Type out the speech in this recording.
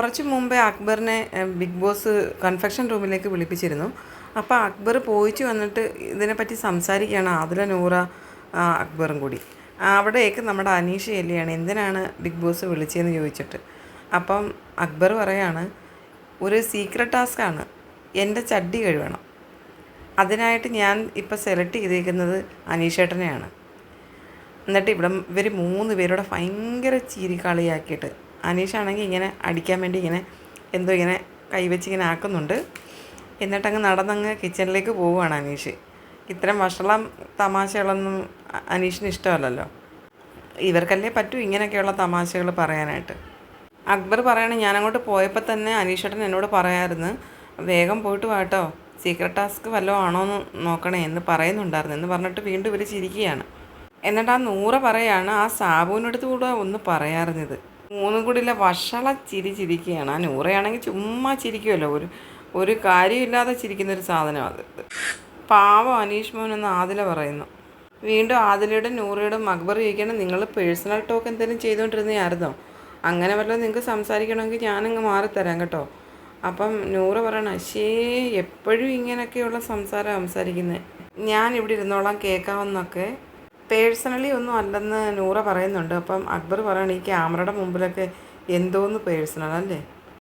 കുറച്ച് മുമ്പേ അക്ബറിനെ big boss confection റൂമിലേക്ക് വിളിപ്പിച്ചിരുന്നു. അപ്പോൾ അക്ബർ പോയിച്ച് വന്നിട്ട് ഇതിനെപ്പറ്റി സംസാരിക്കുകയാണ് ആദില നൂറ അക്ബറും കൂടി. അവിടേക്ക് നമ്മുടെ അനീഷ് എല്ലിയാണ് എന്തിനാണ് ബിഗ് ബോസ് വിളിച്ചതെന്ന് ചോദിച്ചിട്ട്. അപ്പം അക്ബർ പറയാണ് ഒരു സീക്രട്ട് ടാസ്ക്കാണ് എന്റെ ചട്ടി കഴുകണം അതിനായിട്ട് ഞാൻ ഇപ്പോൾ സെലക്ട് ചെയ്തിരിക്കുന്നത് അനീഷേട്ടനെയാണ്. എന്നിട്ട് ഇവിടെ ഇവർ മൂന്ന് പേരോടെ ഭയങ്കര ചീരിക്കളിയാക്കിയിട്ട് അനീഷാണെങ്കിൽ ഇങ്ങനെ അടിക്കാൻ വേണ്ടി ഇങ്ങനെ എന്തോ ഇങ്ങനെ കൈവച്ച് ഇങ്ങനെ ആക്കുന്നുണ്ട്. എന്നിട്ടങ്ങ് നടന്നങ്ങ് കിച്ചണിലേക്ക് പോവുകയാണ് അനീഷ്. ഇത്തരം വഷളം തമാശകളൊന്നും അനീഷിന് ഇഷ്ടമല്ലല്ലോ. ഇവർക്കല്ലേ പറ്റൂ ഇങ്ങനെയൊക്കെയുള്ള തമാശകൾ പറയാനായിട്ട്. അക്ബർ പറയണ ഞാനങ്ങോട്ട് പോയപ്പോൾ തന്നെ അനീഷേട്ടൻ എന്നോട് പറയായിരുന്നു വേഗം പോയിട്ട് വാട്ടോ സീക്രട്ട് ടാസ്ക് വല്ലതും ആണോ എന്ന് നോക്കണേ എന്ന് പറയുന്നുണ്ടായിരുന്നു. എന്ന് പറഞ്ഞിട്ട് വീണ്ടും ഇവർ ചിരിക്കുകയാണ്. എന്നിട്ട് ആ നൂറ പറയാണ് ആ സാബുവിനടുത്ത് കൂടെ ഒന്ന് പറയാറുന്നത് മൂന്നും കൂടി ഇല്ല വഷള ചിരി ചിരിക്കുകയാണ്. ആ നൂറയാണെങ്കിൽ ചുമ്മാ ചിരിക്കുമല്ലോ ഒരു ഒരു കാര്യമില്ലാതെ ചിരിക്കുന്ന ഒരു സാധനം അത്. പാവം അനീഷ് മോൻ എന്ന് ആദില പറയുന്നു. വീണ്ടും ആദിലയുടെ നൂറയുടെ മക്ബർ ചോദിക്കണം നിങ്ങൾ പേഴ്സണൽ ടോക്ക് എന്തെങ്കിലും ചെയ്തുകൊണ്ടിരുന്നതായിരുന്നോ അങ്ങനെ വല്ലതും നിങ്ങൾക്ക് സംസാരിക്കണമെങ്കിൽ ഞാനങ്ങ് മാറിത്തരാം കേട്ടോ. അപ്പം നൂറ് പറയണം ശേ എപ്പോഴും ഇങ്ങനെയൊക്കെയുള്ള സംസാരം സംസാരിക്കുന്നത് ഞാൻ ഇവിടെ ഇരുന്നോളാം കേൾക്കാമെന്നൊക്കെ പേഴ്സണലി ഒന്നും അല്ലെന്ന് നൂറ പറയുന്നുണ്ട്. അപ്പം അക്ബർ പറയണം ഈ ക്യാമറയുടെ മുമ്പിലൊക്കെ എന്തോന്ന് പേഴ്സണൽ അല്ലേ?